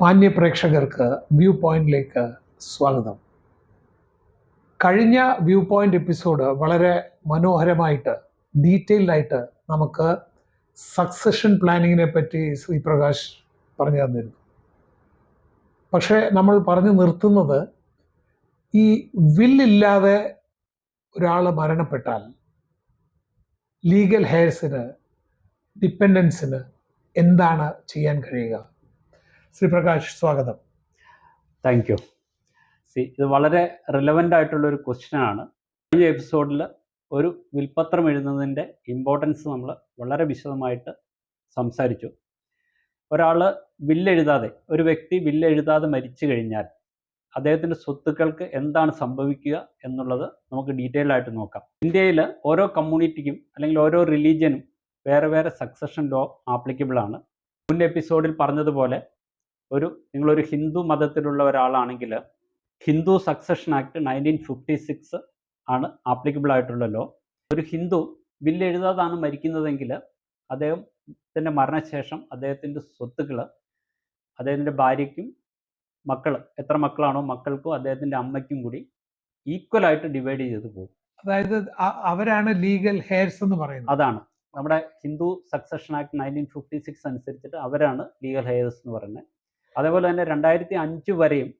മാന്യ പ്രേക്ഷകർക്ക് വ്യൂ പോയിന്റിലേക്ക് സ്വാഗതം. കഴിഞ്ഞ വ്യൂ പോയിന്റ് എപ്പിസോഡ് വളരെ മനോഹരമായിട്ട് ഡീറ്റെയിൽഡായിട്ട് നമുക്ക് സക്സഷൻ പ്ലാനിങ്ങിനെ പറ്റി ശ്രീ പ്രകാശ് പറഞ്ഞു തന്നിരുന്നു. പക്ഷേ നമ്മൾ പറഞ്ഞു നിർത്തുന്നത് ഈ വില്ലില്ലാതെ ഒരാൾ മരണപ്പെട്ടാൽ ലീഗൽ ഹെയർസിന് ഡിപ്പെൻഡൻസിന് എന്താണ് ചെയ്യാൻ കഴിയുക? ശ്രീപ്രകാശ് സ്വാഗതം. താങ്ക് യു സി ഇത് വളരെ റിലവന്റ് ആയിട്ടുള്ള ഒരു ക്വസ്റ്റ്യൻ ആണ്. കഴിഞ്ഞ എപ്പിസോഡിൽ ഒരു വിൽപ്പത്രം എഴുതുന്നതിന്റെ ഇമ്പോർട്ടൻസ് നമ്മൾ വളരെ വിശദമായിട്ട് സംസാരിച്ചു. ഒരാൾ ബില്ലെഴുതാതെ ഒരു വ്യക്തി ബില്ലെഴുതാതെ മരിച്ചു കഴിഞ്ഞാൽ അദ്ദേഹത്തിന്റെ സ്വത്തുക്കൾക്ക് എന്താണ് സംഭവിക്കുക എന്നുള്ളത് നമുക്ക് ഡീറ്റെയിൽ ആയിട്ട് നോക്കാം. ഇന്ത്യയിൽ ഓരോ കമ്മ്യൂണിറ്റിക്കും അല്ലെങ്കിൽ ഓരോ റിലീജിയനും വേറെ വേറെ സക്സഷൻ ലോ ആപ്ലിക്കബിൾ ആണ്. മുൻ എപ്പിസോഡിൽ പറഞ്ഞതുപോലെ ഒരു നിങ്ങളൊരു ഹിന്ദു മതത്തിലുള്ള ഒരാളാണെങ്കിൽ Hindu succession act nineteen fifty six ആണ് ആപ്ലിക്കബിൾ ആയിട്ടുള്ള ലോ ഒരു ഹിന്ദു ബില്ല് എഴുതാതാണ് മരിക്കുന്നതെങ്കിൽ അദ്ദേഹത്തിന്റെ മരണശേഷം അദ്ദേഹത്തിന്റെ സ്വത്തുക്കൾ അദ്ദേഹത്തിന്റെ ഭാര്യയ്ക്കും മക്കൾ എത്ര മക്കളാണോ മക്കൾക്കും അദ്ദേഹത്തിന്റെ അമ്മയ്ക്കും കൂടി ഈക്വലായിട്ട് ഡിവൈഡ് ചെയ്ത് പോകും. അതായത് അവരാണ് ലീഗൽ ഹെയർസ് എന്ന് പറയുന്നത്. അതാണ്. നമ്മുടെ Hindu succession act nineteen fifty six അനുസരിച്ചിട്ട് അവരാണ് ലീഗൽ ഹെയർസ് എന്ന് പറയുന്നത്. അതേപോലെ തന്നെ രണ്ടായിരത്തി അഞ്ച് വരെയും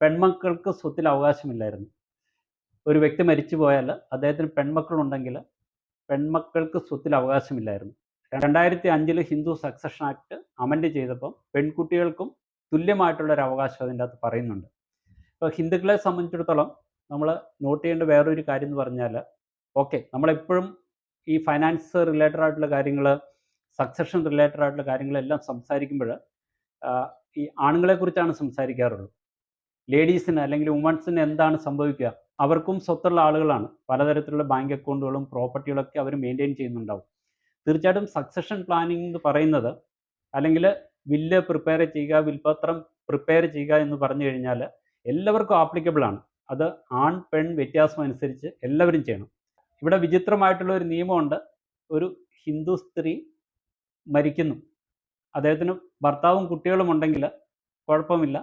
പെൺമക്കൾക്ക് സ്വത്തിൽ അവകാശമില്ലായിരുന്നു. ഒരു വ്യക്തി മരിച്ചു പോയാൽ അദ്ദേഹത്തിന് പെൺമക്കളുണ്ടെങ്കിൽ പെൺമക്കൾക്ക് സ്വത്തിൽ അവകാശമില്ലായിരുന്നു. രണ്ടായിരത്തി അഞ്ചിൽ ഹിന്ദു സക്സഷൻ ആക്ട് അമെൻഡ് ചെയ്തപ്പോൾ പെൺകുട്ടികൾക്കും തുല്യമായിട്ടുള്ള ഒരു അവകാശം അതിന്റെ അകത്ത് പറയുന്നുണ്ട്. ഇപ്പോൾ ഹിന്ദുക്കളെ സംബന്ധിച്ചിടത്തോളം നമ്മൾ നോട്ട് ചെയ്യേണ്ട വേറൊരു കാര്യം എന്ന് പറഞ്ഞാൽ ഓക്കെ നമ്മളെപ്പോഴും ഈ ഫൈനാൻസ് റിലേറ്റഡ് ആയിട്ടുള്ള കാര്യങ്ങൾ സക്സഷൻ റിലേറ്റഡ് ആയിട്ടുള്ള കാര്യങ്ങളെല്ലാം സംസാരിക്കുമ്പോൾ ഈ ആണുങ്ങളെ കുറിച്ചാണ് സംസാരിക്കാറുള്ളത്. ലേഡീസിന് അല്ലെങ്കിൽ വുമൺസിന് എന്താണ് സംഭവിക്കുക? അവർക്കും സ്വത്തുള്ള ആളുകളാണ്. പലതരത്തിലുള്ള ബാങ്ക് അക്കൗണ്ടുകളും പ്രോപ്പർട്ടികളൊക്കെ അവർ മെയിന്റെയിൻ ചെയ്യുന്നുണ്ടാവും. തീർച്ചയായിട്ടും സക്സഷൻ പ്ലാനിംഗ് എന്ന് പറയുന്നത് അല്ലെങ്കിൽ വില്ല് പ്രിപ്പയർ ചെയ്യുക വിൽപത്രം പ്രിപ്പയർ ചെയ്യുക എന്ന് പറഞ്ഞു കഴിഞ്ഞാൽ എല്ലാവർക്കും ആപ്ലിക്കബിൾ ആണ്. അത് ആൺ പെൺ വ്യത്യാസം അനുസരിച്ച് എല്ലാവരും ചെയ്യണം. ഇവിടെ വിചിത്രമായിട്ടുള്ള ഒരു നിയമമുണ്ട്. ഒരു ഹിന്ദു സ്ത്രീ മരിക്കുന്നു. അദ്ദേഹത്തിന് ഭർത്താവും കുട്ടികളും ഉണ്ടെങ്കിൽ കുഴപ്പമില്ല.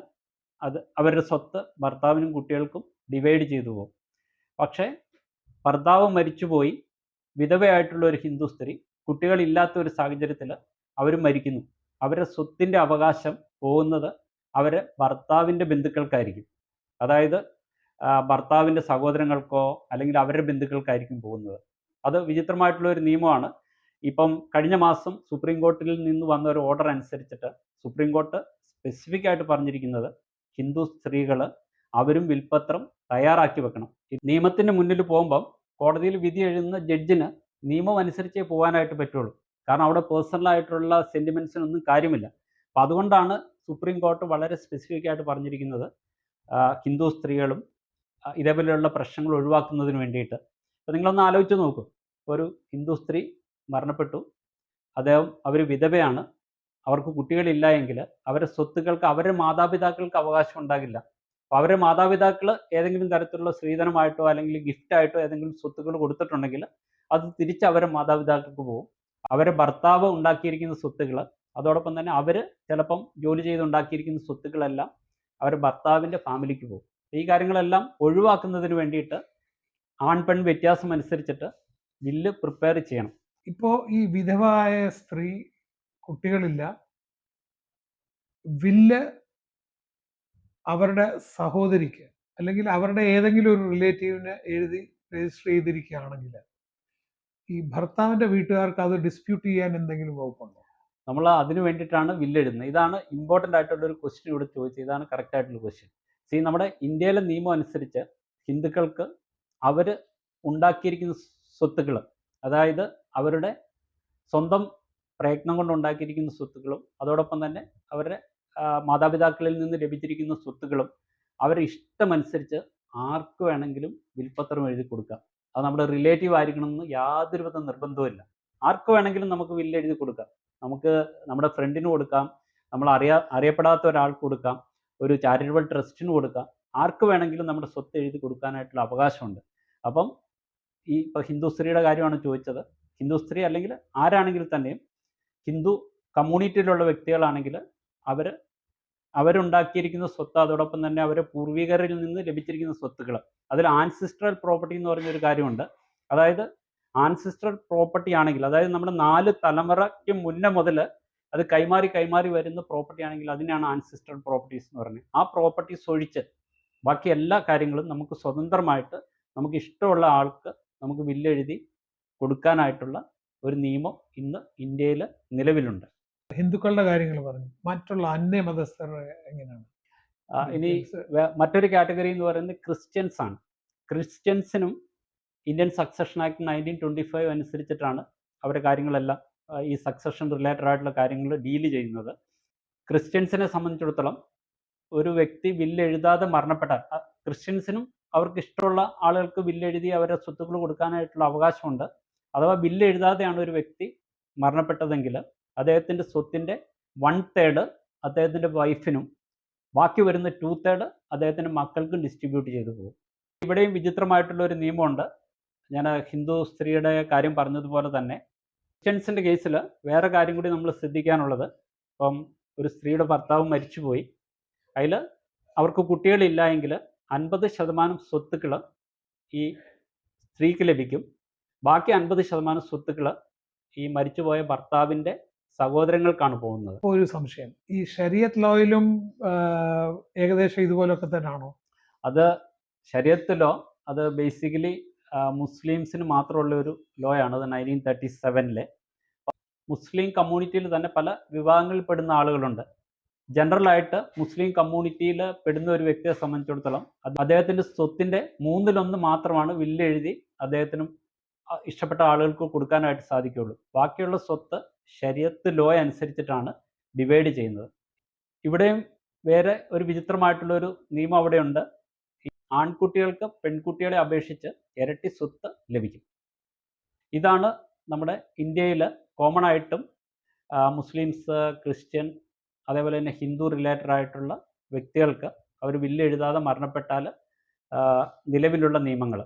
അത് അവരുടെ സ്വത്ത് ഭർത്താവിനും കുട്ടികൾക്കും ഡിവൈഡ് ചെയ്തു പോകും. പക്ഷേ ഭർത്താവ് മരിച്ചുപോയി. വിധവയായിട്ടുള്ള ഒരു ഹിന്ദു സ്ത്രീ കുട്ടികളില്ലാത്ത ഒരു സാഹചര്യത്തിൽ അവർ മരിക്കുന്നു. അവരുടെ സ്വത്തിന്റെ അവകാശം പോകുന്നത് അവരെ ഭർത്താവിന്റെ ബന്ധുക്കൾക്കായിരിക്കും. അതായത് ഭർത്താവിന്റെ സഹോദരങ്ങൾക്കോ അല്ലെങ്കിൽ അവരുടെ ബന്ധുക്കൾക്കായിരിക്കും പോകുന്നത്. അത് വിചിത്രമായിട്ടുള്ള ഒരു നിയമമാണ്. ഇപ്പം കഴിഞ്ഞ മാസം സുപ്രീം കോർട്ടിൽ നിന്ന് വന്ന ഒരു ഓർഡർ അനുസരിച്ചിട്ട് സുപ്രീം കോർട്ട് സ്പെസിഫിക് ആയിട്ട് പറഞ്ഞിരിക്കുന്നത് ഹിന്ദു സ്ത്രീകൾ അവരും വിൽപ്പത്രം തയ്യാറാക്കി വെക്കണം. നിയമത്തിന് മുന്നിൽ പോകുമ്പം കോടതിയിൽ വിധി എഴുതുന്ന ജഡ്ജിന് നിയമം അനുസരിച്ചേ പോകാനായിട്ട് പറ്റുള്ളൂ. കാരണം അവിടെ പേഴ്സണലായിട്ടുള്ള സെന്റിമെൻസിനൊന്നും കാര്യമില്ല. അപ്പം അതുകൊണ്ടാണ് സുപ്രീം കോർട്ട് വളരെ സ്പെസിഫിക് ആയിട്ട് പറഞ്ഞിരിക്കുന്നത് ഹിന്ദു സ്ത്രീകളും ഇതേപോലെയുള്ള പ്രശ്നങ്ങൾ ഒഴിവാക്കുന്നതിന് വേണ്ടിയിട്ട്. അപ്പോൾ നിങ്ങളൊന്ന് ആലോചിച്ച് നോക്കൂ. ഒരു ഹിന്ദു സ്ത്രീ മരണപ്പെട്ടു. അദ്ദേഹം അവർ വിധവയാണ്. അവർക്ക് കുട്ടികളില്ല എങ്കിൽ അവരെ സ്വത്തുക്കൾക്ക് അവരുടെ മാതാപിതാക്കൾക്ക് അവകാശം ഉണ്ടാകില്ല. അപ്പോൾ അവരുടെ മാതാപിതാക്കൾ ഏതെങ്കിലും തരത്തിലുള്ള സ്ത്രീധനമായിട്ടോ അല്ലെങ്കിൽ ഗിഫ്റ്റായിട്ടോ ഏതെങ്കിലും സ്വത്തുക്കൾ കൊടുത്തിട്ടുണ്ടെങ്കിൽ അത് തിരിച്ച് അവരുടെ മാതാപിതാക്കൾക്ക് പോകും. അവരുടെ ഭർത്താവ് ഉണ്ടാക്കിയിരിക്കുന്ന സ്വത്തുക്കൾ അതോടൊപ്പം തന്നെ അവർ ചിലപ്പം ജോലി ചെയ്ത് ഉണ്ടാക്കിയിരിക്കുന്ന സ്വത്തുക്കളെല്ലാം അവരുടെ ഭർത്താവിന്റെ ഫാമിലിക്ക് പോകും. ഈ കാര്യങ്ങളെല്ലാം ഒഴിവാക്കുന്നതിന് വേണ്ടിയിട്ട് ആൺ പെൺ വ്യത്യാസം അനുസരിച്ചിട്ട് ബില്ല് പ്രിപ്പയർ ചെയ്യണം. ഇപ്പോൾ ഈ വിധവായ സ്ത്രീ കുട്ടികളില്ല. വില്ല് അവരുടെ സഹോദരിക്ക് അല്ലെങ്കിൽ അവരുടെ ഏതെങ്കിലും ഒരു റിലേറ്റീവിന് എഴുതി രജിസ്റ്റർ ചെയ്തിരിക്കുകയാണെങ്കിൽ ഈ ഭർത്താവിന്റെ വീട്ടുകാർക്ക് അത് ഡിസ്പ്യൂട്ട് ചെയ്യാൻ എന്തെങ്കിലും വകുപ്പുണ്ടോ? നമ്മൾ അതിന് വേണ്ടിയിട്ടാണ് വില്ലെഴുതുന്നത് ഇതാണ് ഇമ്പോർട്ടന്റ് ആയിട്ടുള്ള ഒരു ക്വസ്റ്റ്യൻ ഇവിടെ ചോദിച്ചത്. ഇതാണ് കറക്റ്റ് ആയിട്ടുള്ള ക്വസ്റ്റ്യൻ സി നമ്മുടെ ഇന്ത്യയിലെ നിയമം അനുസരിച്ച് ഹിന്ദുക്കൾക്ക് അവർ ഉണ്ടാക്കിയിരിക്കുന്ന സ്വത്തുക്കൾ അതായത് അവരുടെ സ്വന്തം പ്രയത്നം കൊണ്ട് ഉണ്ടാക്കിയിരിക്കുന്ന സ്വത്തുക്കളും അതോടൊപ്പം തന്നെ അവരുടെ മാതാപിതാക്കളിൽ നിന്ന് ലഭിച്ചിരിക്കുന്ന സ്വത്തുക്കളും അവരുടെ ഇഷ്ടമനുസരിച്ച് ആർക്ക് വേണമെങ്കിലും വിൽപ്പത്രം എഴുതി കൊടുക്കാം. അത് നമ്മുടെ റിലേറ്റീവ് ആയിരിക്കണമെന്ന് യാതൊരുവിധ നിർബന്ധവുമില്ല ആർക്ക് വേണമെങ്കിലും നമുക്ക് വില്ല് എഴുതി കൊടുക്കാം. നമുക്ക് നമ്മുടെ ഫ്രണ്ടിന് കൊടുക്കാം. നമ്മൾ അറിയാ അറിയപ്പെടാത്ത ഒരാൾക്ക് കൊടുക്കാം. ഒരു ചാരിറ്റബിൾ ട്രസ്റ്റിന് കൊടുക്കാം. ആർക്ക് വേണമെങ്കിലും നമ്മുടെ സ്വത്ത് എഴുതി കൊടുക്കാനായിട്ടുള്ള അവകാശമുണ്ട്. അപ്പം ഈ ഇപ്പോൾ ഹിന്ദു സ്ത്രീയുടെ കാര്യമാണ് ചോദിച്ചത്. ഹിന്ദു സ്ത്രീ അല്ലെങ്കിൽ ആരാണെങ്കിൽ തന്നെയും ഹിന്ദു കമ്മ്യൂണിറ്റിയിലുള്ള വ്യക്തികളാണെങ്കിൽ അവർ അവരുണ്ടാക്കിയിരിക്കുന്ന സ്വത്ത് അതോടൊപ്പം തന്നെ അവരെ പൂർവികരിൽ നിന്ന് ലഭിച്ചിരിക്കുന്ന സ്വത്തുക്കൾ അതിൽ ആൻസിസ്ട്രൽ പ്രോപ്പർട്ടി എന്ന് പറഞ്ഞൊരു കാര്യമുണ്ട്. അതായത് ആൻസിസ്ട്രൽ പ്രോപ്പർട്ടി ആണെങ്കിൽ അതായത് നമ്മുടെ നാല് തലമുറയ്ക്ക് മുന്നേ മുതൽ അത് കൈമാറി കൈമാറി വരുന്ന പ്രോപ്പർട്ടി ആണെങ്കിൽ അതിനാണ് ആൻസിസ്ട്രൽ പ്രോപ്പർട്ടീസ് എന്ന് പറയുന്നത്. ആ പ്രോപ്പർട്ടീസ് ഒഴിച്ച് ബാക്കി എല്ലാ കാര്യങ്ങളും നമുക്ക് സ്വതന്ത്രമായിട്ട് നമുക്ക് ഇഷ്ടമുള്ള ആൾക്ക് നമുക്ക് ബില്ലെഴുതി കൊടുക്കാനായിട്ടുള്ള ഒരു നിയമം ഇന്ന് ഇന്ത്യയിൽ നിലവിലുണ്ട്. ഹിന്ദുക്കളുടെ കാര്യങ്ങൾ പറഞ്ഞു. മറ്റുള്ള അന്യ അന്യമതസ്ഥർ എങ്ങനെയാണ് ഇനി മറ്റൊരു കാറ്റഗറി എന്ന് പറയുന്നത് ക്രിസ്ത്യൻസ് ആണ്. ക്രിസ്ത്യൻസിനും Indian succession act nineteen twenty five അനുസരിച്ചിട്ടാണ് അവരുടെ കാര്യങ്ങളെല്ലാം ഈ സക്സഷൻ റിലേറ്റഡ് ആയിട്ടുള്ള കാര്യങ്ങൾ ഡീൽ ചെയ്യുന്നത്. ക്രിസ്ത്യൻസിനെ സംബന്ധിച്ചിടത്തോളം ഒരു വ്യക്തി ബില്ല് എഴുതാതെ മരണപ്പെട്ടാൽ ക്രിസ്ത്യൻസിനും അവർക്ക് ഇഷ്ടമുള്ള ആളുകൾക്ക് ബില്ല് എഴുതി അവരുടെ സ്വത്തുക്കൾ കൊടുക്കാനായിട്ടുള്ള അവകാശമുണ്ട്. അഥവാ ബില്ല് എഴുതാതെയാണ് ഒരു വ്യക്തി മരണപ്പെട്ടതെങ്കിൽ അദ്ദേഹത്തിന്റെ സ്വത്തിന്റെ വൺ തേർഡ് അദ്ദേഹത്തിന്റെ വൈഫിനും ബാക്കി വരുന്ന ടു തേർഡ് അദ്ദേഹത്തിന്റെ മക്കൾക്കും ഡിസ്ട്രിബ്യൂട്ട് ചെയ്തു പോകും. ഇവിടെയും വിചിത്രമായിട്ടുള്ള ഒരു നിയമമുണ്ട്. ഞാൻ ഹിന്ദു സ്ത്രീയുടെ കാര്യം പറഞ്ഞതുപോലെ തന്നെ ക്രിസ്ത്യൻസിന്റെ കേസിൽ വേറെ കാര്യം കൂടി നമ്മൾ ശ്രദ്ധിക്കാനുള്ളത്. ഇപ്പം ഒരു സ്ത്രീയുടെ ഭർത്താവ് മരിച്ചുപോയി. അതിൽ അവർക്ക് കുട്ടികളില്ല എങ്കിൽ അൻപത് ശതമാനം സ്വത്തുക്കൾ ഈ സ്ത്രീക്ക് ലഭിക്കും. ബാക്കി അൻപത് ശതമാനം സ്വത്തുക്കൾ ഈ മരിച്ചുപോയ ഭർത്താവിന്റെ സഹോദരങ്ങൾക്കാണ് പോകുന്നത്. ഒരു സംശയം. ഈ ഷരിയത്ത് ലോയിലും ഏകദേശം ഇതുപോലൊക്കെ തന്നെയാണോ അത് ശരീരത്തിലോ അത് ബേസിക്കലി മുസ്ലിംസിന് മാത്രമുള്ള ഒരു ലോ ആണ് അത് നയന്റീൻ തേർട്ടി സെവനിലെ. മുസ്ലിം കമ്മ്യൂണിറ്റിയിൽ തന്നെ പല വിഭാഗങ്ങളിൽ പെടുന്ന ആളുകളുണ്ട്. ജനറലായിട്ട് മുസ്ലിം കമ്മ്യൂണിറ്റിയിൽ പെടുന്ന ഒരു വ്യക്തിയെ സംബന്ധിച്ചിടത്തോളം അദ്ദേഹത്തിന്റെ സ്വത്തിന്റെ മൂന്നിലൊന്ന് മാത്രമാണ് വില്ല് എഴുതി അദ്ദേഹത്തിനും ഇഷ്ടപ്പെട്ട ആളുകൾക്ക് കൊടുക്കാനായിട്ട് സാധിക്കുകയുള്ളൂ. ബാക്കിയുള്ള സ്വത്ത് ശരീരത്ത് ലോ അനുസരിച്ചിട്ടാണ് ഡിവൈഡ് ചെയ്യുന്നത്. ഇവിടെയും വേറെ ഒരു വിചിത്രമായിട്ടുള്ള ഒരു നിയമം അവിടെയുണ്ട്. ആൺകുട്ടികൾക്ക് പെൺകുട്ടികളെ അപേക്ഷിച്ച് ഇരട്ടി സ്വത്ത് ലഭിക്കും. ഇതാണ് നമ്മുടെ ഇന്ത്യയിൽ കോമൺ ആയിട്ടും മുസ്ലിംസ് ക്രിസ്ത്യൻ അതേപോലെ തന്നെ ഹിന്ദു റിലേറ്റഡ് ആയിട്ടുള്ള വ്യക്തികൾക്ക് അവർ ബില്ല് എഴുതാതെ മരണപ്പെട്ടാൽ നിലവിലുള്ള നിയമങ്ങൾ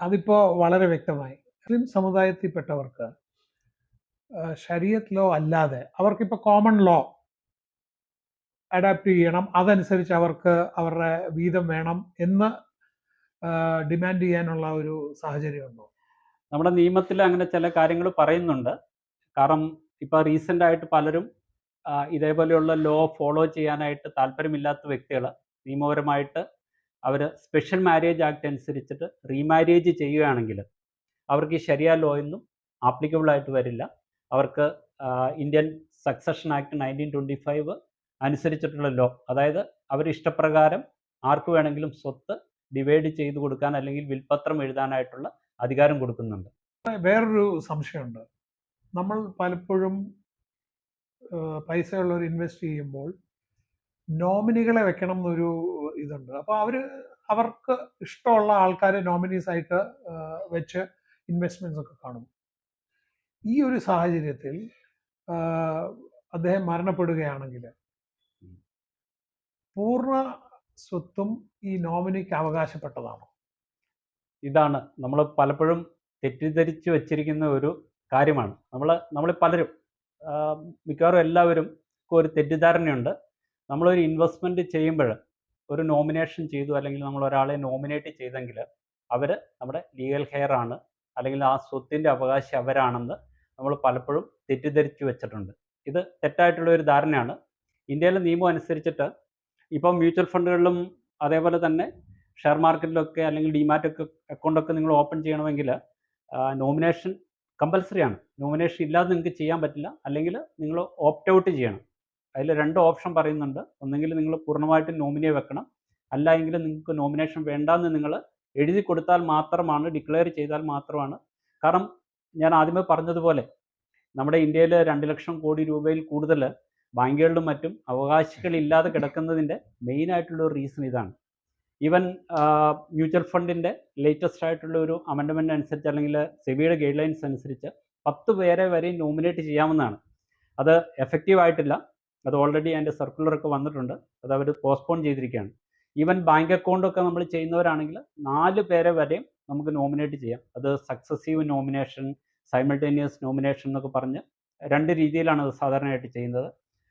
അതിപ്പോ വളരെ വ്യക്തമായി. മുസ്ലിം സമുദായത്തിൽപ്പെട്ടവർക്ക് ശരീരത്ത് ലോ അല്ലാതെ അവർക്കിപ്പോൾ കോമൺ ലോ അഡാപ്റ്റ് ചെയ്യണം. അതനുസരിച്ച് അവർക്ക് അവരുടെ വീതം വേണം എന്ന് ഡിമാൻഡ് ചെയ്യാനുള്ള ഒരു സാഹചര്യമുണ്ടോ നമ്മുടെ നിയമത്തിൽ അങ്ങനെ ചില കാര്യങ്ങൾ പറയുന്നുണ്ട്. കാരണം ഇപ്പോൾ റീസെന്റ് ആയിട്ട് പലരും ഇതേപോലെയുള്ള ലോ ഫോളോ ചെയ്യാനായിട്ട് താല്പര്യമില്ലാത്ത വ്യക്തികൾ നിയമപരമായിട്ട് അവർ സ്പെഷ്യൽ മാരേജ് ആക്ട് അനുസരിച്ചിട്ട് റീമാരേജ് ചെയ്യുകയാണെങ്കിൽ അവർക്ക് ശരിയ ലോ എന്നും ആപ്ലിക്കബിൾ ആയിട്ട് വരില്ല. അവർക്ക് Indian succession act nineteen twenty five അനുസരിച്ചിട്ടുള്ള ലോ അതായത് അവരിഷ്ടപ്രകാരം ആർക്ക് വേണമെങ്കിലും സ്വത്ത് ഡിവൈഡ് ചെയ്ത് കൊടുക്കാൻ അല്ലെങ്കിൽ വിൽപത്രം എഴുതാനായിട്ടുള്ള അധികാരം കൊടുക്കുന്നുണ്ട്. വേറൊരു സംശയമുണ്ട്. നമ്മൾ പലപ്പോഴും പൈസയുള്ളവർ ഇൻവെസ്റ്റ് ചെയ്യുമ്പോൾ നോമിനികളെ വെക്കണം എന്നൊരു ഇതുണ്ട്. അപ്പോൾ അവർ അവർക്ക് ഇഷ്ടമുള്ള ആൾക്കാരെ നോമിനീസ് ആയിട്ട് വെച്ച് ഇൻവെസ്റ്റ്മെന്റ്സ് ഒക്കെ കാണും. ഈ ഒരു സാഹചര്യത്തിൽ അദ്ദേഹം മരണപ്പെടുകയാണെങ്കിൽ പൂർണ സ്വത്തും ഈ നോമിനിക്ക് അവകാശപ്പെട്ടതാണോ? ഇതാണ് നമ്മൾ പലപ്പോഴും തെറ്റിദ്ധരിച്ചു വച്ചിരിക്കുന്ന ഒരു കാര്യമാണ്. നമ്മൾ നമ്മൾ പലരും മിക്കവാറും എല്ലാവരും ഒരു തെറ്റിദ്ധാരണയുണ്ട്. നമ്മളൊരു ഇൻവെസ്റ്റ്മെന്റ് ചെയ്യുമ്പോൾ ഒരു നോമിനേഷൻ ചെയ്തു അല്ലെങ്കിൽ നമ്മൾ ഒരാളെ നോമിനേറ്റ് ചെയ്തെങ്കിൽ അവർ നമ്മുടെ ലീഗൽ ഹെയർ ആണ് അല്ലെങ്കിൽ ആ സ്വത്തിന്റെ അവകാശി അവരാണെന്ന് നമ്മൾ പലപ്പോഴും തെറ്റിദ്ധരിച്ചു വെച്ചിട്ടുണ്ട്. ഇത് തെറ്റായിട്ടുള്ള ഒരു ധാരണയാണ്. ഇന്ത്യയിലെ നിയമം അനുസരിച്ചിട്ട് ഇപ്പം മ്യൂച്വൽ ഫണ്ടുകളിലും അതേപോലെ തന്നെ ഷെയർ മാർക്കറ്റിലൊക്കെ അല്ലെങ്കിൽ ഡിമാറ്റ് ഡിമാറ്റൊക്കെ അക്കൗണ്ടൊക്കെ നിങ്ങൾ ഓപ്പൺ ചെയ്യണമെങ്കിൽ നോമിനേഷൻ കമ്പൽസറി ആണ്. നോമിനേഷൻ ഇല്ലാതെ നിങ്ങൾക്ക് ചെയ്യാൻ പറ്റില്ല. അല്ലെങ്കിൽ നിങ്ങൾ ഓപ്റ്റ് ഔട്ട് ചെയ്യണം. അതിൽ രണ്ട് ഓപ്ഷൻ പറയുന്നുണ്ട്. ഒന്നെങ്കിൽ നിങ്ങൾ പൂർണമായിട്ടും നോമിനിയെ വെക്കണം. അല്ല എങ്കിൽ നിങ്ങൾക്ക് നോമിനേഷൻ വേണ്ടാന്ന് നിങ്ങൾ എഴുതി കൊടുത്താൽ മാത്രമാണ് ഡിക്ലെയർ ചെയ്താൽ മാത്രമാണ്. കാരണം ഞാൻ ആദ്യമേ പറഞ്ഞതുപോലെ നമ്മുടെ ഇന്ത്യയിൽ രണ്ട് ലക്ഷം കോടി രൂപയിൽ കൂടുതൽ ബാങ്കുകളിലും മറ്റും അവകാശികളില്ലാതെ കിടക്കുന്നതിന്റെ മെയിൻ ആയിട്ടുള്ള ഒരു റീസൺ ഇതാണ്. ഈവൻ മ്യൂച്വൽ ഫണ്ടിന്റെ ലേറ്റസ്റ്റ് ആയിട്ടുള്ള ഒരു അമെൻഡ്മെന്റ് അനുസരിച്ച് അല്ലെങ്കിൽ സെബിയുടെ ഗൈഡ് ലൈൻസ് അനുസരിച്ച് പത്ത് പേരെ വരെ നോമിനേറ്റ് ചെയ്യാമെന്നാണ് അത് എഫക്റ്റീവ് ആയിട്ടില്ല. അത് ഓൾറെഡി അതിന്റെ സർക്കുലറൊക്കെ വന്നിട്ടുണ്ട്. അത് അവർ പോസ്റ്റ്പോൺ ചെയ്തിരിക്കുകയാണ്. ഈവൻ ബാങ്ക് അക്കൗണ്ടൊക്കെ നമ്മൾ ചെയ്യുന്നവരാണെങ്കിൽ നാല് പേരെ വരെയും നമുക്ക് നോമിനേറ്റ് ചെയ്യാം. അത് സക്സസീവ് നോമിനേഷൻ സൈമിൾട്ടേനിയസ് നോമിനേഷൻ എന്നൊക്കെ പറഞ്ഞ് രണ്ട് രീതിയിലാണ് അത് സാധാരണയായിട്ട് ചെയ്യുന്നത്.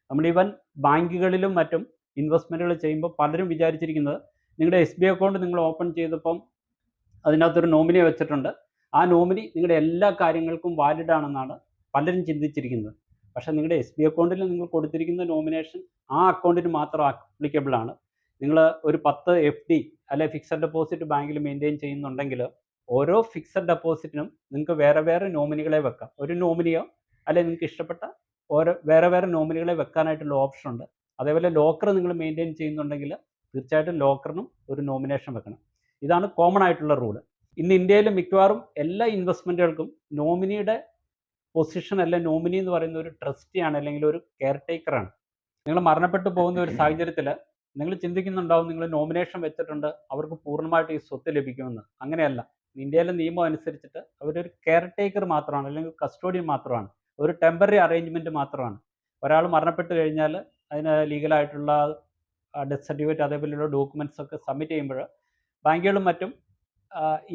നമ്മൾ ഈവൻ ബാങ്കുകളിലും മറ്റും ഇൻവെസ്റ്റ്മെന്റുകൾ ചെയ്യുമ്പോൾ പലരും വിചാരിച്ചിരിക്കുന്നത് നിങ്ങളുടെ എസ് ബി അക്കൗണ്ട് നിങ്ങൾ ഓപ്പൺ ചെയ്തപ്പം അതിനകത്തൊരു നോമിനി വെച്ചിട്ടുണ്ട്. ആ നോമിനി നിങ്ങളുടെ എല്ലാ കാര്യങ്ങൾക്കും വാലിഡ് ആണെന്നാണ് പലരും ചിന്തിച്ചിരിക്കുന്നത്. പക്ഷേ നിങ്ങളുടെ എസ് ബി അക്കൗണ്ടിൽ നിങ്ങൾ കൊടുത്തിരിക്കുന്ന നോമിനേഷൻ ആ അക്കൗണ്ടിന് മാത്രം ആപ്ലിക്കബിൾ ആണ്. നിങ്ങൾ ഒരു പത്ത് എഫ് ഡി അല്ലെ ഫിക്സഡ് ഡെപ്പോസിറ്റ് ബാങ്കിൽ മെയിന്റെയിൻ ചെയ്യുന്നുണ്ടെങ്കിൽ ഓരോ ഫിക്സഡ് ഡെപ്പോസിറ്റിനും നിങ്ങൾക്ക് വേറെ വേറെ നോമിനികളെ വെക്കാം. ഒരു നോമിനിയോ അല്ലെ നിങ്ങൾക്ക് ഇഷ്ടപ്പെട്ട ഓരോ വേറെ വേറെ നോമിനികളെ വെക്കാനായിട്ടുള്ള ഓപ്ഷൻ ഉണ്ട്. അതേപോലെ ലോക്കർ നിങ്ങൾ മെയിന്റെയിൻ ചെയ്യുന്നുണ്ടെങ്കിൽ തീർച്ചയായിട്ടും ലോക്കറിനും ഒരു നോമിനേഷൻ വെക്കണം. ഇതാണ് കോമൺ ആയിട്ടുള്ള റൂൾ ഇന്ന് ഇന്ത്യയിലെ മിക്കവാറും എല്ലാ ഇൻവെസ്റ്റ്മെന്റുകൾക്കും നോമിനിയുടെ പൊസിഷൻ അല്ല നോമിനി എന്ന് പറയുന്ന ഒരു ട്രസ്റ്റിയാണ് അല്ലെങ്കിൽ ഒരു കെയർ ടേക്കറാണ് നിങ്ങൾ മരണപ്പെട്ടു പോകുന്ന ഒരു സാഹചര്യത്തിൽ നിങ്ങൾ ചിന്തിക്കുന്നുണ്ടാവും നിങ്ങൾ നോമിനേഷൻ വെച്ചിട്ടുണ്ട് അവർക്ക് പൂർണമായിട്ട് ഈ സ്വത്ത് ലഭിക്കുമെന്ന്. അങ്ങനെയല്ല. ഇന്ത്യയിലെ നിയമം അനുസരിച്ചിട്ട് അവരൊരു കെയർ ടേക്കർ മാത്രമാണ് അല്ലെങ്കിൽ കസ്റ്റോഡിയൻ മാത്രമാണ്. ഒരു ടെമ്പററി അറേഞ്ച്മെന്റ് മാത്രമാണ്. ഒരാൾ മരണപ്പെട്ട് കഴിഞ്ഞാൽ അതിന് ലീഗലായിട്ടുള്ള ഡെത്ത് സർട്ടിഫിക്കറ്റ് അതേപോലെയുള്ള ഡോക്യുമെന്റ്സ് ഒക്കെ സബ്മിറ്റ് ചെയ്യുമ്പോൾ ബാങ്കുകളും മറ്റും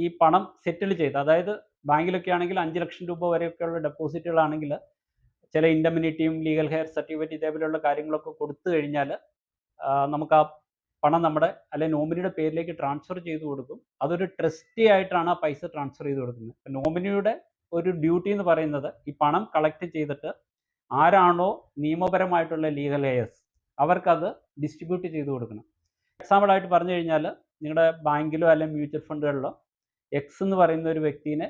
ഈ പണം സെറ്റിൽ ചെയ്ത് അതായത് ബാങ്കിലൊക്കെ ആണെങ്കിൽ അഞ്ച് ലക്ഷം രൂപ വരെയൊക്കെയുള്ള ഡെപ്പോസിറ്റുകളാണെങ്കിൽ ചില ഇൻഡമിനിറ്റിയും ലീഗൽ ഹെയർ സർട്ടിഫിക്കറ്റ് ഇതേപോലെയുള്ള കാര്യങ്ങളൊക്കെ കൊടുത്തു കഴിഞ്ഞാൽ നമുക്ക് ആ പണം നമ്മുടെ അല്ലെ നോമിനിയുടെ പേരിലേക്ക് ട്രാൻസ്ഫർ ചെയ്ത് കൊടുക്കും. അതൊരു ട്രസ്റ്റി ആയിട്ടാണ് ആ പൈസ ട്രാൻസ്ഫർ ചെയ്ത് കൊടുക്കുന്നത്. നോമിനിയുടെ ഒരു ഡ്യൂട്ടി എന്ന് പറയുന്നത് ഈ പണം കളക്ട് ചെയ്തിട്ട് ആരാണോ നിയമപരമായിട്ടുള്ള ലീഗൽ ഹെയർസ് അവർക്കത് ഡിസ്ട്രിബ്യൂട്ട് ചെയ്ത് കൊടുക്കണം. എക്സാമ്പിൾ ആയിട്ട് പറഞ്ഞു കഴിഞ്ഞാൽ നിങ്ങളുടെ ബാങ്കിലോ അല്ലെങ്കിൽ മ്യൂച്വൽ ഫണ്ടുകളിലോ എക്സ് എന്ന് പറയുന്ന ഒരു വ്യക്തിനെ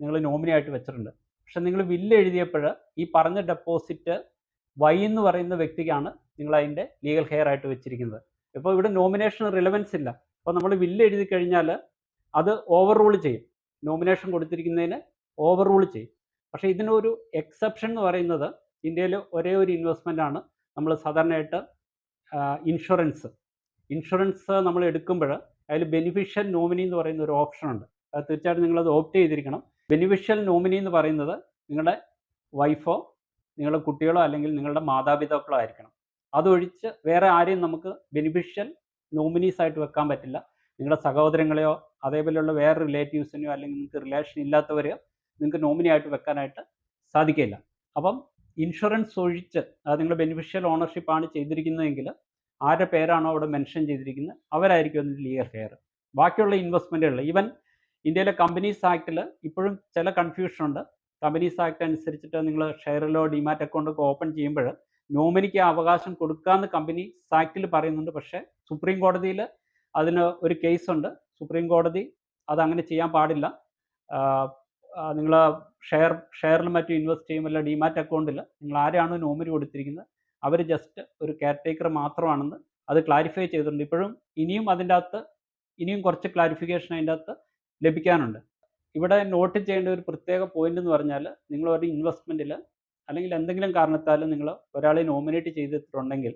നിങ്ങൾ നോമിനി ആയിട്ട് വെച്ചിട്ടുണ്ട്. പക്ഷെ നിങ്ങൾ വില്ല് എഴുതിയപ്പോൾ ഈ പറഞ്ഞ ഡെപ്പോസിറ്റ് വൈ എന്ന് പറയുന്ന വ്യക്തിക്കാണ് നിങ്ങൾ അതിന്റെ ലീഗൽ ഹെയർ ആയിട്ട് വെച്ചിരിക്കുന്നത്. ഇപ്പോൾ ഇവിടെ നോമിനേഷൻ റിലവൻസ് ഇല്ല. അപ്പോൾ നമ്മൾ വില്ല് എഴുതി കഴിഞ്ഞാൽ അത് ഓവർ റൂൾ ചെയ്യും. നോമിനേഷൻ കൊടുത്തിരിക്കുന്നതിന് ഓവർ റൂൾ ചെയ്യും. പക്ഷേ ഇതിനൊരു എക്സെപ്ഷൻ എന്ന് പറയുന്നത് ഇന്ത്യയിൽ ഒരേ ഒരു ഇൻവെസ്റ്റ്മെന്റ് ആണ് നമ്മൾ സാധാരണയായിട്ട് ഇൻഷുറൻസ് ഇൻഷുറൻസ് നമ്മൾ എടുക്കുമ്പോൾ അതിൽ ബെനിഫിഷ്യൽ നോമിനി എന്ന് പറയുന്ന ഒരു ഓപ്ഷൻ ഉണ്ട്. അത് തീർച്ചയായിട്ടും നിങ്ങളത് ഓപ്റ്റ് ചെയ്തിരിക്കണം. ബെനിഫിഷ്യൽ നോമിനി എന്ന് പറയുന്നത് നിങ്ങളുടെ വൈഫോ നിങ്ങളുടെ കുട്ടികളോ അല്ലെങ്കിൽ നിങ്ങളുടെ മാതാപിതാക്കളോ ആയിരിക്കണം. അതൊഴിച്ച് വേറെ ആരെയും നമുക്ക് ബെനിഫിഷ്യൽ നോമിനീസ് ആയിട്ട് വെക്കാൻ പറ്റില്ല. നിങ്ങളുടെ സഹോദരങ്ങളെയോ അതേപോലെയുള്ള വേറെ റിലേറ്റീവ്സിനെയോ അല്ലെങ്കിൽ നിങ്ങൾക്ക് റിലേഷൻ ഇല്ലാത്തവരെയോ നിങ്ങൾക്ക് നോമിനി ആയിട്ട് വെക്കാനായിട്ട് സാധിക്കില്ല അപ്പം ഇൻഷുറൻസ് ഒഴിച്ച് അത് നിങ്ങൾ ബെനിഫിഷ്യൽ ഓണർഷിപ്പ് ആണ് ചെയ്തിരിക്കുന്നതെങ്കിൽ ആരുടെ പേരാണോ അവിടെ മെൻഷൻ ചെയ്തിരിക്കുന്നത് അവരായിരിക്കും അതിന്റെ ലീഗൽ ഹെയർ ബാക്കിയുള്ള ഇൻവെസ്റ്റ്മെന്റുകൾ ഈവൻ ഇന്ത്യയിലെ കമ്പനീസ് ആക്റ്റിൽ ഇപ്പോഴും ചില കൺഫ്യൂഷൻ ഉണ്ട്. കമ്പനീസ് ആക്ട് അനുസരിച്ചിട്ട് നിങ്ങൾ ഷെയറിലോ ഡിമാറ്റ് അക്കൗണ്ടൊക്കെ ഓപ്പൺ ചെയ്യുമ്പോൾ നോമിനിക്ക് അവകാശം കൊടുക്കാമെന്ന് കമ്പനി ആക്ടിൽ പറയുന്നുണ്ട്. പക്ഷേ സുപ്രീം കോടതിയിൽ അതിന് ഒരു കേസുണ്ട് സുപ്രീം കോടതി അതങ്ങനെ ചെയ്യാൻ പാടില്ല. നിങ്ങൾ ഷെയർ ഷെയറിൽ മറ്റും ഇൻവെസ്റ്റ് ചെയ്യുമ്പോൾ ഡിമാറ്റ് അക്കൗണ്ടിൽ നിങ്ങൾ ആരാണോ നോമിനി കൊടുത്തിരിക്കുന്നത് അവർ ജസ്റ്റ് ഒരു കെയർ ടേക്കർ മാത്രമാണെന്ന് അത് ക്ലാരിഫൈ ചെയ്തിട്ടുണ്ട്. ഇപ്പോഴും ഇനിയും അതിന്റെ അകത്ത് ഇനിയും കുറച്ച് ക്ലാരിഫിക്കേഷൻ അതിന്റെ അകത്ത് ലഭിക്കാനുണ്ട്. ഇവിടെ നോട്ട് ചെയ്യേണ്ട ഒരു പ്രത്യേക പോയിന്റ് എന്ന് പറഞ്ഞാൽ നിങ്ങൾ ഒരു ഇൻവെസ്റ്റ്മെന്റിൽ അല്ലെങ്കിൽ എന്തെങ്കിലും കാരണത്താലും നിങ്ങൾ ഒരാളെ നോമിനേറ്റ് ചെയ്തിട്ടുണ്ടെങ്കിൽ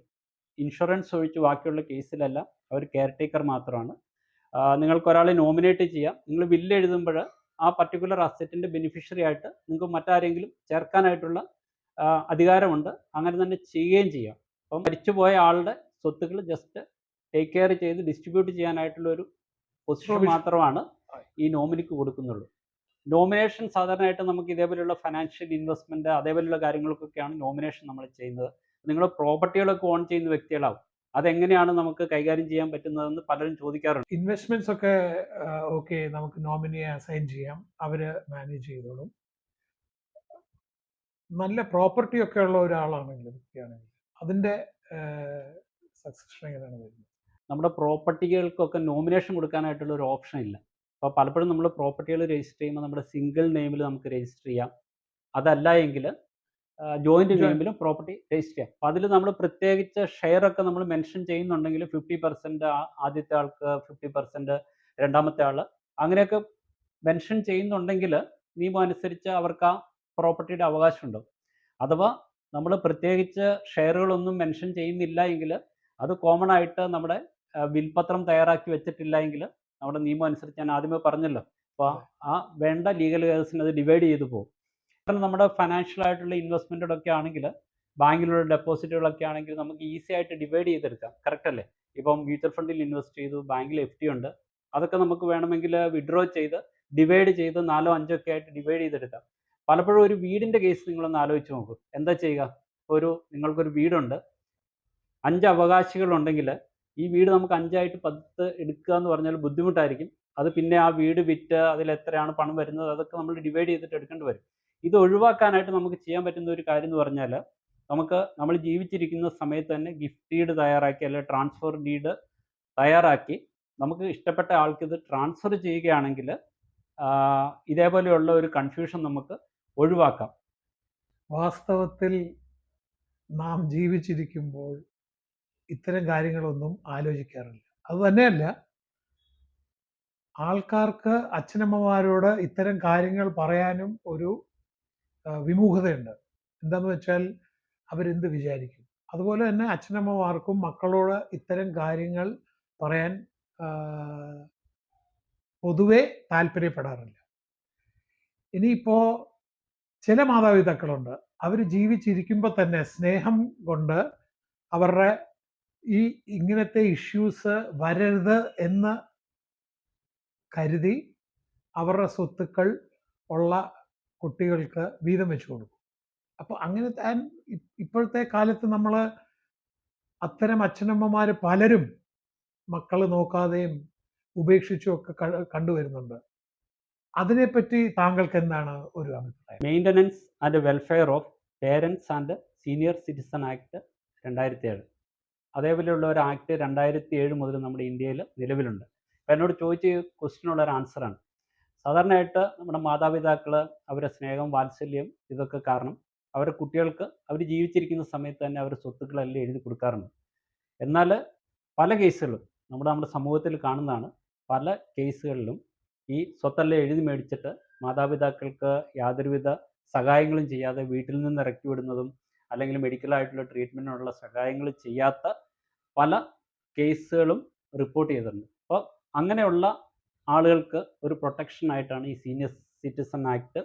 ഇൻഷുറൻസ് ഒഴിച്ച് ബാക്കിയുള്ള കേസിലെല്ലാം അവർ കെയർ ടേക്കർ മാത്രമാണ് നിങ്ങൾക്ക് ഒരാളെ നോമിനേറ്റ് ചെയ്യാം. നിങ്ങൾ ബില്ല് എഴുതുമ്പോൾ ആ പർട്ടിക്കുലർ അസറ്റിന്റെ ബെനിഫിഷ്യറി ആയിട്ട് നിങ്ങൾക്ക് മറ്റാരെങ്കിലും ചേർക്കാനായിട്ടുള്ള അധികാരമുണ്ട്. അങ്ങനെ തന്നെ ചെയ്യുകയും ചെയ്യാം. അപ്പം മരിച്ചുപോയ ആളുടെ സ്വത്തുക്കൾ ജസ്റ്റ് ടേക്ക് കെയർ ചെയ്ത് ഡിസ്ട്രിബ്യൂട്ട് ചെയ്യാനായിട്ടുള്ള ഒരു പൊസിഷൻ മാത്രമാണ് ഈ നോമിനിക്ക് കൊടുക്കുന്നുള്ളൂ. നോമിനേഷൻ സാധാരണയായിട്ട് നമുക്ക് ഇതേപോലെയുള്ള ഫിനാൻഷ്യൽ ഇൻവെസ്റ്റ്മെന്റ് അതേപോലെയുള്ള കാര്യങ്ങൾക്കൊക്കെയാണ് നോമിനേഷൻ നമ്മൾ ചെയ്യുന്നത്. നിങ്ങൾ പ്രോപ്പർട്ടികളൊക്കെ ഓൺ ചെയ്യുന്ന വ്യക്തികളാവും. അതെങ്ങനെയാണ് നമുക്ക് കൈകാര്യം ചെയ്യാൻ പറ്റുന്നതെന്ന് പലരും ചോദിക്കാറുണ്ട്. ഇൻവെസ്റ്റ്മെന്റ്സ് ഒക്കെ ഓക്കെ നമുക്ക് നോമിനിയെ അസൈൻ ചെയ്യാം. അവർ മാനേജ് ചെയ്തോളും. നല്ല പ്രോപ്പർട്ടി ഒക്കെ ഉള്ള ഒരാളാണെങ്കിൽ വ്യക്തിയാണെങ്കിൽ അതിന്റെ സക്സഷൻ എങ്ങനെയാണ് വരുന്നത്? നമ്മുടെ പ്രോപ്പർട്ടികൾക്കൊക്കെ നോമിനേഷൻ കൊടുക്കാനായിട്ടുള്ള ഒരു ഓപ്ഷൻ ഇല്ല. അപ്പോൾ പലപ്പോഴും നമ്മൾ പ്രോപ്പർട്ടികൾ രജിസ്റ്റർ ചെയ്യുമ്പോൾ നമ്മുടെ സിംഗിൾ നെയിമിൽ നമുക്ക് രജിസ്റ്റർ ചെയ്യാം. അതല്ല എങ്കിൽ ജോയിന്റ് ചെയ്യുമ്പോഴും നെയിമിലും പ്രോപ്പർട്ടി രജിസ്റ്റർ ചെയ്യാം. അപ്പം അതിൽ നമ്മൾ പ്രത്യേകിച്ച് ഷെയർ ഒക്കെ നമ്മൾ മെൻഷൻ ചെയ്യുന്നുണ്ടെങ്കിൽ ഫിഫ്റ്റി പെർസെന്റ് ആദ്യത്തെ ആൾക്ക് ഫിഫ്റ്റി പെർസെന്റ് രണ്ടാമത്തെ ആൾ അങ്ങനെയൊക്കെ മെൻഷൻ ചെയ്യുന്നുണ്ടെങ്കിൽ നിയമം അനുസരിച്ച് അവർക്ക് ആ പ്രോപ്പർട്ടിയുടെ അവകാശമുണ്ട് അഥവാ നമ്മൾ പ്രത്യേകിച്ച് ഷെയറുകളൊന്നും മെൻഷൻ ചെയ്യുന്നില്ല എങ്കിൽ അത് കോമൺ ആയിട്ട് നമ്മുടെ വിൽപത്രം തയ്യാറാക്കി വെച്ചിട്ടില്ല എങ്കിൽ നമ്മുടെ നിയമം അനുസരിച്ച് ഞാൻ ആദ്യമേ പറഞ്ഞല്ലോ. അപ്പോൾ ആ വേണ്ട ലീഗൽ കേസിന് അത് ഡിവൈഡ് ചെയ്തു പോകും. നമ്മുടെ ഫിനാൻഷ്യൽ ആയിട്ടുള്ള ഇൻവെസ്റ്റ്മെന്റുകളൊക്കെ ആണെങ്കിൽ ബാങ്കിലുള്ള ഡെപ്പോസിറ്റുകളൊക്കെ ആണെങ്കിൽ നമുക്ക് ഈസി ആയിട്ട് ഡിവൈഡ് ചെയ്തെടുക്കാം. കറക്റ്റ് അല്ലേ? ഇപ്പം മ്യൂച്വൽ ഫണ്ടിൽ ഇൻവെസ്റ്റ് ചെയ്തു ബാങ്കിൽ എഫ് ടി ഉണ്ട്. അതൊക്കെ നമുക്ക് വേണമെങ്കിൽ വിഡ്രോ ചെയ്ത് ഡിവൈഡ് ചെയ്ത് നാലോ അഞ്ചോ ഒക്കെ ആയിട്ട് ഡിവൈഡ് ചെയ്തെടുക്കാം. പലപ്പോഴും ഒരു വീടിന്റെ കേസ് നിങ്ങളൊന്ന് ആലോചിച്ച് നോക്കൂ. എന്താ ചെയ്യുക? ഒരു നിങ്ങൾക്കൊരു വീടുണ്ട്. അഞ്ച് അവകാശികളുണ്ടെങ്കിൽ ഈ വീട് നമുക്ക് അഞ്ചായിട്ട് പത്ത് എടുക്കുക എന്ന് പറഞ്ഞാൽ ബുദ്ധിമുട്ടായിരിക്കും. അത് പിന്നെ ആ വീട് വിറ്റ് അതിൽ എത്രയാണ് പണം വരുന്നത്? അതൊക്കെ നമ്മൾ ഡിവൈഡ് ചെയ്തിട്ട് എടുക്കേണ്ടി വരും. ഇത് ഒഴിവാക്കാനായിട്ട് നമുക്ക് ചെയ്യാൻ പറ്റുന്ന ഒരു കാര്യം എന്ന് പറഞ്ഞാൽ നമുക്ക് നമ്മൾ ജീവിച്ചിരിക്കുന്ന സമയത്ത് തന്നെ ഗിഫ്റ്റ് ഡീഡ് തയ്യാറാക്കി അല്ലെങ്കിൽ ട്രാൻസ്ഫർ ഡീഡ് തയ്യാറാക്കി നമുക്ക് ഇഷ്ടപ്പെട്ട ആൾക്ക് ഇത് ട്രാൻസ്ഫർ ചെയ്യുകയാണെങ്കിൽ ഇതേപോലെയുള്ള ഒരു കൺഫ്യൂഷൻ നമുക്ക് ഒഴിവാക്കാം. വാസ്തവത്തിൽ നാം ജീവിച്ചിരിക്കുമ്പോൾ ഇത്തരം കാര്യങ്ങളൊന്നും ആലോചിക്കാറില്ല. അത് തന്നെയല്ല ആൾക്കാർക്ക് അച്ഛനമ്മമാരോട് ഇത്തരം കാര്യങ്ങൾ പറയാനും ഒരു വിമുഖതയുണ്ട്. എന്താന്ന് വെച്ചാൽ അവരെന്ത് വിചാരിക്കും? അതുപോലെ തന്നെ അച്ഛനമ്മമാർക്കും മക്കളോട് ഇത്തരം കാര്യങ്ങൾ പറയാൻ പൊതുവെ താല്പര്യപ്പെടാറില്ല. ഇനിയിപ്പോ ചില മാതാപിതാക്കളുണ്ട്. അവർ ജീവിച്ചിരിക്കുമ്പോൾ തന്നെ സ്നേഹം കൊണ്ട് അവരുടെ ഈ ഇങ്ങനത്തെ ഇഷ്യൂസ് വരരുത് എന്ന് കരുതി അവരുടെ സ്വത്തുക്കൾ ഉള്ള കുട്ടികൾക്ക് വീതം വെച്ചു കൊടുക്കും. അപ്പോൾ അങ്ങനെ താൻ ഇപ്പോഴത്തെ കാലത്ത് നമ്മൾ അത്തരം അച്ഛനമ്മമാർ പലരും മക്കൾ നോക്കാതെയും ഉപേക്ഷിച്ചും ഒക്കെ കണ്ടുവരുന്നുണ്ട്. അതിനെപ്പറ്റി താങ്കൾക്ക് എന്താണ് ഒരു അഭിപ്രായം? Maintenance and welfare of parents and senior citizen act രണ്ടായിരത്തി ഏഴ് അതേപോലെയുള്ള ഒരു ആക്ട് രണ്ടായിരത്തി ഏഴ് മുതൽ നമ്മുടെ ഇന്ത്യയിൽ നിലവിലുണ്ട്. അപ്പം എന്നോട് ചോദിച്ച ക്വസ്റ്റിനുള്ള ഒരു ആൻസറാണ്. സാധാരണയായിട്ട് നമ്മുടെ മാതാപിതാക്കൾ അവരുടെ സ്നേഹം വാത്സല്യം ഇതൊക്കെ കാരണം അവരുടെ കുട്ടികൾക്ക് അവർ ജീവിച്ചിരിക്കുന്ന സമയത്ത് തന്നെ അവരുടെ സ്വത്തുക്കളെല്ലാം എഴുതി കൊടുക്കാറുണ്ട്. എന്നാൽ പല കേസുകളും നമ്മുടെ നമ്മുടെ സമൂഹത്തിൽ കാണുന്നതാണ് പല കേസുകളിലും ഈ സ്വത്തെല്ലാം എഴുതി മേടിച്ചിട്ട് മാതാപിതാക്കൾക്ക് യാതൊരുവിധ സഹായങ്ങളും ചെയ്യാതെ വീട്ടിൽ നിന്ന് ഇറക്കി വിടുന്നതും അല്ലെങ്കിൽ മെഡിക്കലായിട്ടുള്ള ട്രീറ്റ്മെന്റിനുള്ള സഹായങ്ങൾ ചെയ്യാത്ത പല കേസുകളും റിപ്പോർട്ട് ചെയ്തിട്ടുണ്ട്. അപ്പോൾ അങ്ങനെയുള്ള ആളുകൾക്ക് ഒരു പ്രൊട്ടക്ഷൻ ആയിട്ടാണ് ഈ സീനിയർ സിറ്റിസൺ ആക്ട്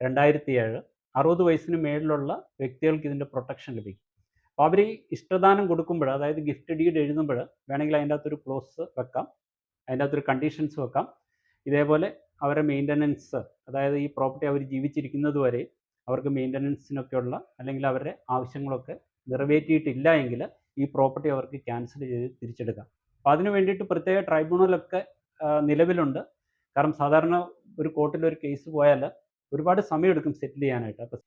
രണ്ടായിരത്തി ഏഴ് അറുപത് വയസ്സിന് മേളിലുള്ള വ്യക്തികൾക്ക് ഇതിന്റെ പ്രൊട്ടക്ഷൻ ലഭിക്കും. അപ്പോൾ അവർ ഇഷ്ടദാനം കൊടുക്കുമ്പോൾ അതായത് ഗിഫ്റ്റ് ഡീഡ് എഴുതുമ്പോൾ വേണമെങ്കിൽ അതിന്റെ അകത്തൊരു ക്ലോസ് വെക്കാം അതിന്റെ അകത്തൊരു കണ്ടീഷൻസ് വെക്കാം. ഇതേപോലെ അവരുടെ മെയിന്റനൻസ് അതായത് ഈ പ്രോപ്പർട്ടി അവർ ജീവിച്ചിരിക്കുന്നത് വരെ അവർക്ക് മെയിന്റനൻസിനൊക്കെയുള്ള അല്ലെങ്കിൽ അവരുടെ ആവശ്യങ്ങളൊക്കെ നിറവേറ്റിയിട്ടില്ല എങ്കിൽ ഈ പ്രോപ്പർട്ടി അവർക്ക് ക്യാൻസൽ ചെയ്ത് തിരിച്ചെടുക്കാം. അപ്പോൾ അതിന് വേണ്ടിയിട്ട് പ്രത്യേക ട്രൈബ്യൂണലൊക്കെ നിലവിലുണ്ട്. കാരണം സാധാരണ ഒരു കോർട്ടിൽ ഒരു കേസ് പോയാൽ ഒരുപാട് സമയമെടുക്കും സെറ്റിൽ ചെയ്യാനായിട്ട്. അപ്പോൾ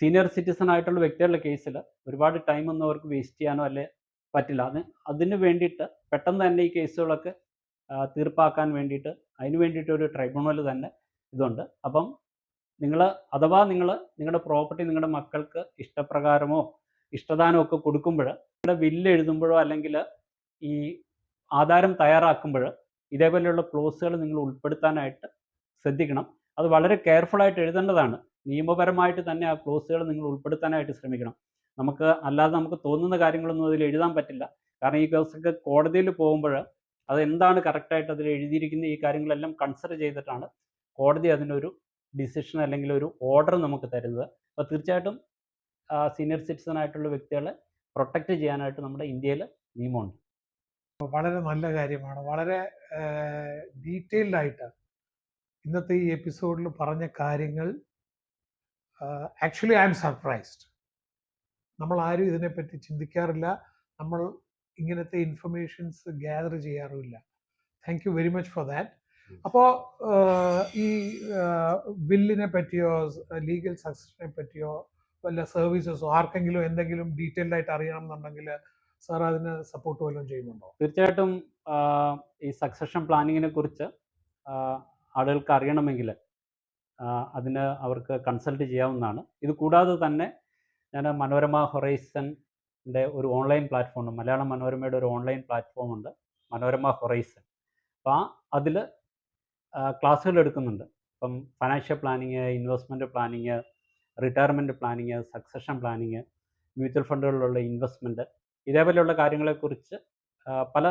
സീനിയർ സിറ്റിസൺ ആയിട്ടുള്ള വ്യക്തികളുടെ കേസിൽ ഒരുപാട് ടൈം ഒന്നും അവർക്ക് വേസ്റ്റ് ചെയ്യാനോ അല്ലെ പറ്റില്ല. അത് അതിന് വേണ്ടിയിട്ട് പെട്ടെന്ന് തന്നെ ഈ കേസുകളൊക്കെ തീർപ്പാക്കാൻ വേണ്ടിയിട്ട് അതിന് വേണ്ടിയിട്ട് ഒരു ട്രൈബ്യൂണൽ തന്നെ ഇതുണ്ട്. അപ്പം നിങ്ങൾ അഥവാ നിങ്ങൾ നിങ്ങളുടെ പ്രോപ്പർട്ടി നിങ്ങളുടെ മക്കൾക്ക് ഇഷ്ടപ്രകാരമോ ഇഷ്ടദാനമോ ഒക്കെ കൊടുക്കുമ്പോൾ നിങ്ങളുടെ ബില്ല് എഴുതുമ്പോഴോ അല്ലെങ്കിൽ ഈ ആധാരം തയ്യാറാക്കുമ്പോൾ ഇതേപോലെയുള്ള ക്ലോസുകൾ നിങ്ങൾ ഉൾപ്പെടുത്താനായിട്ട് ശ്രദ്ധിക്കണം. അത് വളരെ കെയർഫുള്ളായിട്ട് എഴുതേണ്ടതാണ്. നിയമപരമായിട്ട് തന്നെ ആ ക്ലോസുകൾ നിങ്ങൾ ഉൾപ്പെടുത്താനായിട്ട് ശ്രമിക്കണം. നമുക്ക് അല്ലാതെ നമുക്ക് തോന്നുന്ന കാര്യങ്ങളൊന്നും അതിൽ എഴുതാൻ പറ്റില്ല. കാരണം ഈ കേസൊക്കെ കോടതിയിൽ പോകുമ്പോൾ അത് എന്താണ് കറക്റ്റായിട്ട് അതിൽ എഴുതിയിരിക്കുന്ന ഈ കാര്യങ്ങളെല്ലാം കൺസിഡർ ചെയ്തിട്ടാണ് കോടതി അതിനൊരു ഡിസിഷൻ അല്ലെങ്കിൽ ഒരു ഓർഡർ നമുക്ക് തരുന്നത്. അപ്പോൾ തീർച്ചയായിട്ടും സീനിയർ സിറ്റിസൺ ആയിട്ടുള്ള വ്യക്തികളെ പ്രൊട്ടക്റ്റ് ചെയ്യാനായിട്ട് നമ്മുടെ ഇന്ത്യയിൽ നിയമമുണ്ട്. വളരെ നല്ല കാര്യമാണ്. വളരെ ഡീറ്റെയിൽഡ് ആയിട്ട് ഇന്നത്തെ ഈ എപ്പിസോഡിൽ പറഞ്ഞ കാര്യങ്ങൾ ആക്ച്വലി ഐ എം സർപ്രൈസ്ഡ്. നമ്മൾ ആരും ഇതിനെപ്പറ്റി ചിന്തിക്കാറില്ല. നമ്മൾ ഇങ്ങനത്തെ informations gather ചെയ്യാറുമില്ല. Thank you very much for that അപ്പോൾ ഈ ബില്ലിനെ പറ്റിയോ ലീഗൽ സക്സസിനെ പറ്റിയോ വല്ല സർവീസസോ ആർക്കെങ്കിലും എന്തെങ്കിലും ഡീറ്റെയിൽഡ് ആയിട്ട് അറിയണം എന്നുണ്ടെങ്കിൽ സാർ അതിന് സപ്പോർട്ട് വല്ലതും ചെയ്യുന്നുണ്ടോ? തീർച്ചയായിട്ടും ഈ സക്സഷൻ പ്ലാനിങ്ങിനെ കുറിച്ച് ആളുകൾക്ക് അറിയണമെങ്കിൽ അതിന് അവർക്ക് കൺസൾട്ട് ചെയ്യാവുന്നതാണ്. ഇത് കൂടാതെ തന്നെ ഞാൻ മനോരമ ഹൊറൈസന്റെ ഒരു ഓൺലൈൻ പ്ലാറ്റ്ഫോം മലയാളം മനോരമയുടെ ഒരു ഓൺലൈൻ പ്ലാറ്റ്ഫോം ഉണ്ട് മനോരമ ഹൊറൈസൺ. അപ്പോൾ ആ അതിൽ ക്ലാസ്സുകൾ എടുക്കുന്നുണ്ട്. ഇപ്പം financial planning investment planning retirement planning succession planning mutual ഫണ്ടുകളിലുള്ള investment ഇതേപോലെയുള്ള കാര്യങ്ങളെക്കുറിച്ച് പല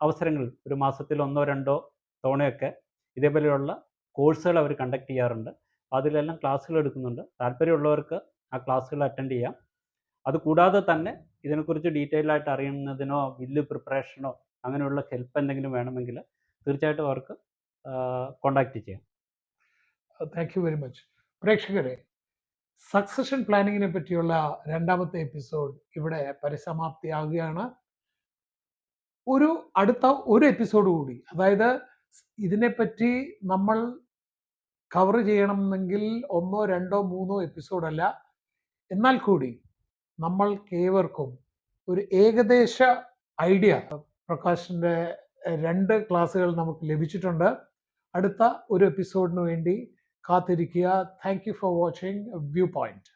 അവസരങ്ങളിൽ ഒരു മാസത്തിൽ ഒന്നോ രണ്ടോ തവണയൊക്കെ ഇതേപോലെയുള്ള കോഴ്സുകൾ അവർ കണ്ടക്ട് ചെയ്യാറുണ്ട്. അതിലെല്ലാം ക്ലാസ്സുകൾ എടുക്കുന്നുണ്ട്. താല്പര്യമുള്ളവർക്ക് ആ ക്ലാസ്സുകൾ അറ്റൻഡ് ചെയ്യാം. അതുകൂടാതെ തന്നെ ഇതിനെക്കുറിച്ച് ഡീറ്റെയിൽ ആയിട്ട് അറിയുന്നതിനോ ബില്ല് പ്രിപ്പറേഷനോ അങ്ങനെയുള്ള ഹെൽപ്പ് എന്തെങ്കിലും വേണമെങ്കിൽ തീർച്ചയായിട്ടും അവർക്ക് കോണ്ടാക്ട് ചെയ്യാം. Thank you very much. പ്രേക്ഷകരെ സക്സഷൻ പ്ലാനിങ്ങിനെ പറ്റിയുള്ള രണ്ടാമത്തെ എപ്പിസോഡ് ഇവിടെ പരിസമാപ്തിയാകുകയാണ് ഒരു അടുത്ത ഒരു എപ്പിസോഡ് കൂടി അതായത് ഇതിനെപ്പറ്റി നമ്മൾ കവർ ചെയ്യണമെന്നെങ്കിൽ ഒന്നോ രണ്ടോ മൂന്നോ എപ്പിസോഡല്ല എന്നാൽ കൂടി നമ്മൾ നമ്മൾക്കേവർക്കും ഒരു ഏകദേശ ഐഡിയ പ്രകാശിന്റെ രണ്ട് ക്ലാസ്സുകൾ നമുക്ക് ലഭിച്ചിട്ടുണ്ട്. അടുത്ത ഒരു എപ്പിസോഡിന് വേണ്ടി കാത്തിരിക്കുക thank you for watching view point